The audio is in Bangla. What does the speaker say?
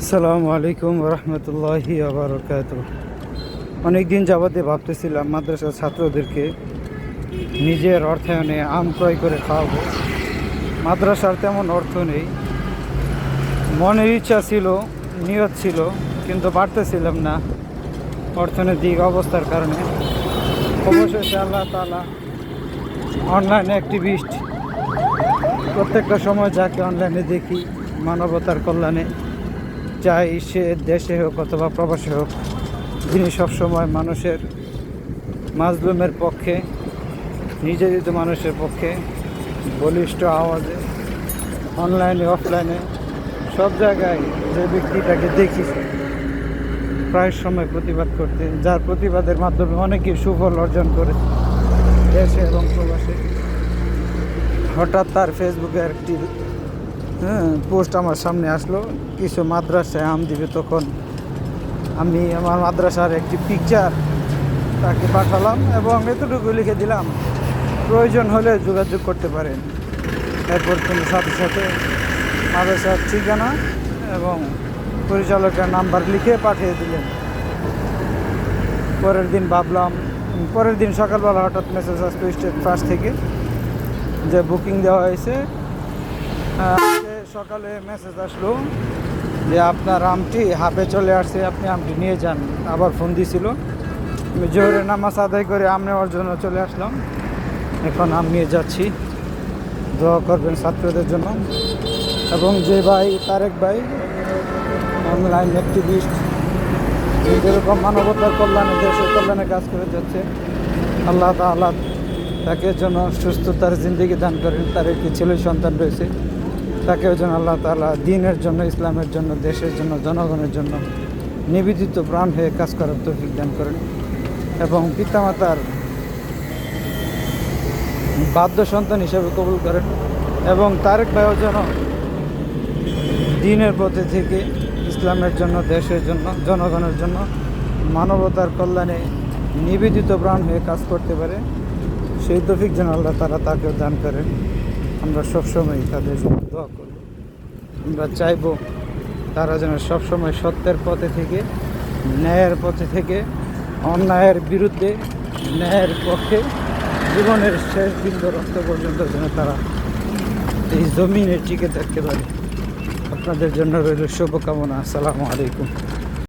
আসসালামু আলাইকুম রহমতুল্লাহি আবরকাত অনেক দিন যাবতে ভাবতেছিলাম মাদ্রাসার ছাত্রদেরকে নিজের অর্থায়নে আম ক্রয় করে খাওয়াবো। মাদ্রাসার তেমন অর্থ নেই। মনের ইচ্ছা ছিল, নিয়ত ছিল, কিন্তু পারতেছিলাম না অর্থনৈতিক অবস্থার কারণে। অবশেষে আল্লাহ তালা অনলাইন অ্যাক্টিভিস্ট প্রত্যেকটা সময় যাকে অনলাইনে দেখি মানবতার কল্যাণে চাই সে দেশে হোক অথবা প্রবাসে হোক, যিনি সবসময় মানুষের মাজলুমের পক্ষে নির্যাতিত মানুষের পক্ষে, বলিষ্ঠ আওয়াজে, অনলাইনে, অফলাইনে, সব জায়গায় যে ব্যক্তিটাকে দেখি প্রায় সময় প্রতিবাদ করতে, যার প্রতিবাদের মাধ্যমে অনেকে সুফল অর্জন করে দেশে এবং প্রবাসে। হঠাৎ তার ফেসবুকে একটি হ্যাঁ পোস্ট আমার সামনে আসলো। কিছু মাদ্রাসায় আম দিবে তখন। আমি আমার মাদ্রাসার একটি পিকচার তাকে পাঠালাম এবং এতটুকু লিখে দিলাম। প্রয়োজন হলে যোগাযোগ করতে পারেন। এরপর তিনি সাথে সাথে মাদ্রাসার ঠিকানা এবং পরিচালকের নাম্বার লিখে পাঠিয়ে দিলেন। পরের দিন ভাবলাম পরের দিন সকালবেলা হঠাৎ মেসেজ আসতো স্টেট ফার্স্ট থেকে যে বুকিং দেওয়া হয়েছে। সকালে মেসেজ আসলো যে, আপনার আমটি হাফে চলে আসছে, আপনি আমটি নিয়ে যান। আবার ফোন দিছিল। আমি জোহরের নামাজ আদায় করে আম নেওয়ার জন্য চলে আসলাম। এখন আম নিয়ে যাচ্ছি। দোয়া করবেন ছাত্রদের জন্য। এবং যে ভাই, তারেক ভাই অনলাইন অ্যাক্টিভিস্ট যেরকম মানবতার কল্যাণে, দেশের কল্যাণে কাজ করে যাচ্ছে। আল্লাহ তাআলা তাকে যেন সুস্থতার জিন্দগি দান করেন। তার একটি ছেলে সন্তান রয়েছে। তাকেও যেন আল্লাহ তাআলা দিনের জন্য, ইসলামের জন্য, দেশের জন্য, জনগণের জন্য নিবেদিত প্রাণ হয়ে কাজ করার তৌফিক দান করেন এবং পিতামাতার বাধ্য সন্তান হিসেবে কবুল করেন এবং তারেক ভাইও যেন দিনের পথে থেকে ইসলামের জন্য, দেশের জন্য, জনগণের জন্য মানবতার কল্যাণে নিবেদিত প্রাণ হয়ে কাজ করতে পারে, সেই তফিক যেন আল্লাহ তারা তাকেও দান করেন। আমরা সবসময় তাদের জন্য দোয়া করব আমরা চাইব তারা যেন সবসময় সত্যের পথে থেকে, ন্যায়ের পথে থেকে, অন্যায়ের বিরুদ্ধে, ন্যায়ের পক্ষে, জীবনের শেষ বিন্দু রক্ত পর্যন্ত যেন তারা এই জমিনে টিকে থাকতে পারে। আপনাদের জন্য রইল শুভকামনা। আসসালামু আলাইকুম।